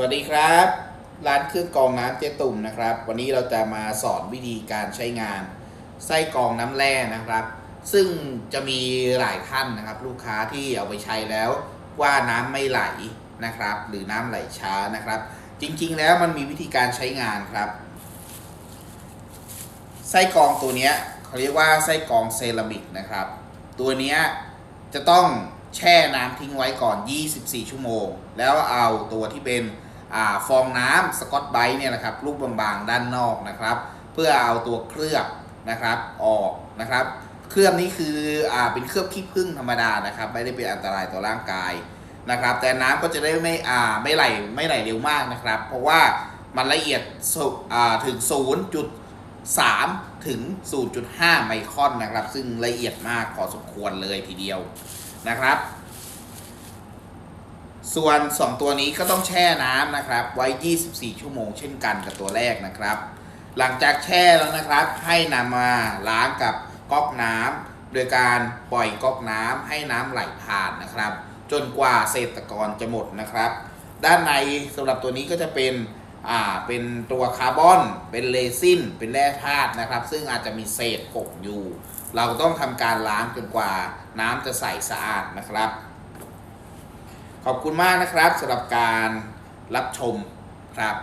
วัสดีครับ ร้านเครื่องกรองน้ำเจ๊ตุ่มนะครับ วันนี้เราจะมาสอนวิธีการใช้งานไส้กรองน้ำแร่นะครับ ซึ่งจะมีหลายท่านนะครับ ลูกค้าที่เอาไปใช้แล้วว่าน้ำไม่ไหลนะครับ หรือน้ำไหลช้านะครับ จริงๆแล้วมันมีวิธีการใช้งานครับ ไส้กรองตัวนี้เขาเรียกว่าไส้กรองเซรามิกนะครับ ตัวนี้จะต้องแช่น้ำทิ้งไว้ก่อน 24 ชั่วโมง แล้วเอาตัวที่เป็น ฟองน้ำสกอตไบรท์เนี่ยนะครับลูกบางๆด้านนอกนะครับ เพื่อเอาตัวเคลือบนะครับออกนะครับ เคลือบนี้คืออ่าเป็นเคลือบขี้ผึ้งธรรมดานะครับ ไม่ได้เป็นอันตรายต่อร่างกายนะครับ แต่น้ำก็จะได้ไม่อ่าไม่ไหลไม่ไหลเร็วมากนะครับ เพราะว่ามันละเอียดสุอ่าถึง 0.3 ถึง 0.5 ไมครอนนะครับ ซึ่งละเอียดมากพอสมควรเลยทีเดียวนะครับ ส่วน 2 ตัวนี้ก็ต้องแช่น้ำนะครับ ไว้ 24 ชั่วโมงเช่นกันกับตัวแรกนะครับ หลังจากแช่แล้วนะครับ ให้นำมาล้างกับก๊อกน้ำโดยการปล่อยก๊อกน้ำให้น้ำไหลผ่านนะครับ จนกว่าเศษตะกอนจะหมดนะครับ ด้านในสำหรับตัวนี้ก็จะเป็นอ่าเป็นตัวคาร์บอน เป็นเรซิน เป็นแร่ธาตุนะครับ ซึ่งอาจจะมีเศษปกอยู่ เราต้องทำการล้างจนกว่าน้ำจะใสสะอาดนะครับ ขอบคุณมากนะครับสำหรับการรับชมครับ